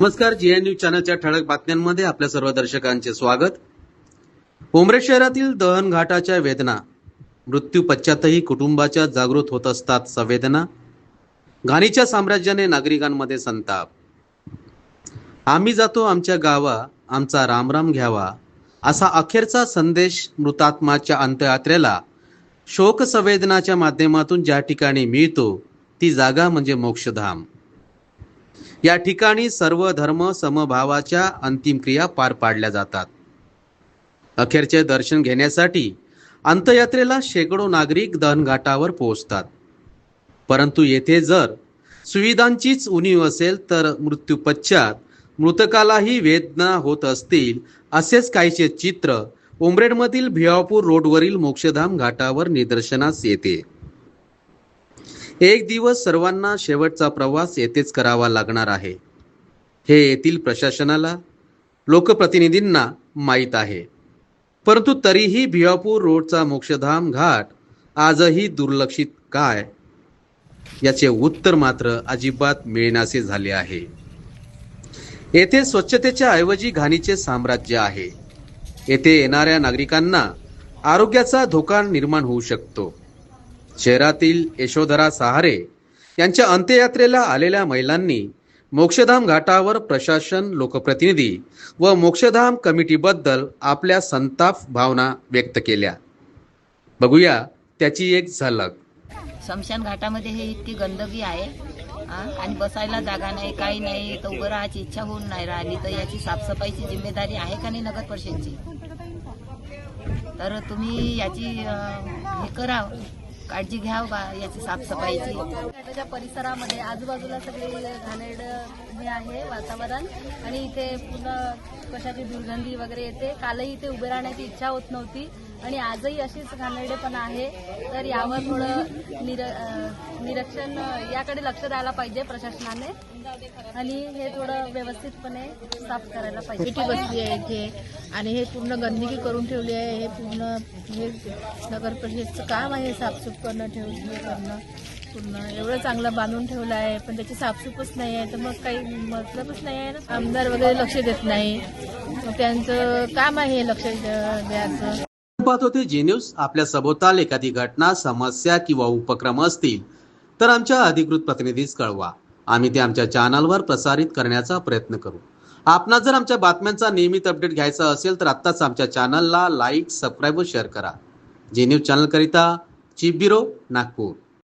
नमस्कार GN news चॅनलच्या ठळक बातम्यांमध्ये आपल्या सर्व दर्शकांचे स्वागत. उमरे शहरातील दहन घाटाच्या वेदना मृत्यू पश्चातही कुटुंबाच्या जागृत होत असतात संवेदना घाणीच्या साम्राज्याने नागरिकांमध्ये संताप. आम्ही जातो आमच्या गावा आमचा रामराम घ्यावा असा अखेरचा संदेश मृतात्माच्या अंत्ययात्रेला शोक संवेदनाच्या माध्यमातून ज्या ठिकाणी मिळतो ती जागा म्हणजे मोक्षधाम. या ठिकाणी सर्व धर्म समभावाच्या अंतिम क्रिया पार पाडल्या जातात. अखेरचे दर्शन घेण्यासाठी अंतयात्रेला शेकडो नागरिक दहनघाटावर पोहोचतात. परंतु येथे जर सुविधांचीच उणीव असेल तर मृत्यूपश्चात मृतकालाही वेदना होत असतील असेच काहीचे चित्र उमरेडमधील भिवापूर रोडवरील मोक्षधाम घाटावर निदर्शनास येते. एक दिवस सर्वांना शेवटचा प्रवास येथेच करावा लागणार आहे. हे येथील प्रशासनाला लोकप्रतिनिधींना माहीत आहे. परंतु तरीही भिवापूर रोडचा मोक्षधाम घाट आजही दुर्लक्षित काय? याचे उत्तर मात्र अजिबात मिळण्याचे झाले आहे. येथे स्वच्छतेच्या ऐवजी घाणीचे साम्राज्य आहे. येथे येणाऱ्या नागरिकांना आरोग्याचा धोका निर्माण होऊ शकतो. शहरातील यशोधरा सहारे यांच्या अंत्ययात्रेला आलेल्या महिलांनी मोक्षधाम घाटावर प्रशासन लोकप्रतिनिधी व मोक्षधाम कमिटीबद्दल आपल्या संताप भावना व्यक्त केल्या. बघूया त्याची एक झलक. शमशान घाटामध्ये हे इतकी गंदगी आहे आणि बसायला जागा नाही काही नाही तर उभं राहायची इच्छा होऊन नाही राहिली. तर याची साफसफाईची जिम्मेदारी आहे का नाही नगर परिषदची? तर तुम्ही याची हे करा. काळजी घ्या बा याची साफसफाईची. घाटाच्या परिसरामध्ये आजूबाजूला सगळे घाणेड हे आहे वातावरण. आणि इथे पूर्ण कशाची दुर्गंधी वगैरे येते. कालही इथे उभे राहण्याची इच्छा होत नव्हती. आणि आजही अशीच घाणेरडेपणा आहे. तर यावर थोडं निर निरक्षण निरीक्षण याकडे लक्ष द्यायला पाहिजे प्रशासनाने. आणि हे थोडं व्यवस्थितपणे साफ करायला पाहिजे. पेटी बसली आहे इथे. आणि हे पूर्ण गंदगी करून ठेवली आहे. हे पूर्ण हे नगर परिषदचं काम आहे साफसूफ करणं ठेवून हे करणं पूर्ण. एवढं चांगलं बांधून ठेवलं आहे पण त्याची साफसूफच नाही आहे. तर मग काही मतलबच नाही आहे ना. आमदार वगैरे लक्ष देत नाही. मग त्यांचं काम आहे लक्ष द्यायचं. पाहत होते जी न्यूज. आपल्या सभोवताल एखादी घटना समस्या किंवा उपक्रम असतील तर आमच्या अधिकृत प्रतिनिधीस कळवा. आम्ही ते आमच्या चॅनलवर प्रसारित करण्याचा प्रयत्न करू. आपणास जर आमच्या बातम्यांचा नियमित अपडेट घ्यायचा असेल तर आत्ताच आमच्या चॅनलला लाईक सबस्क्राईब व शेअर करा. Zee News channel Chibiro, Nagpur.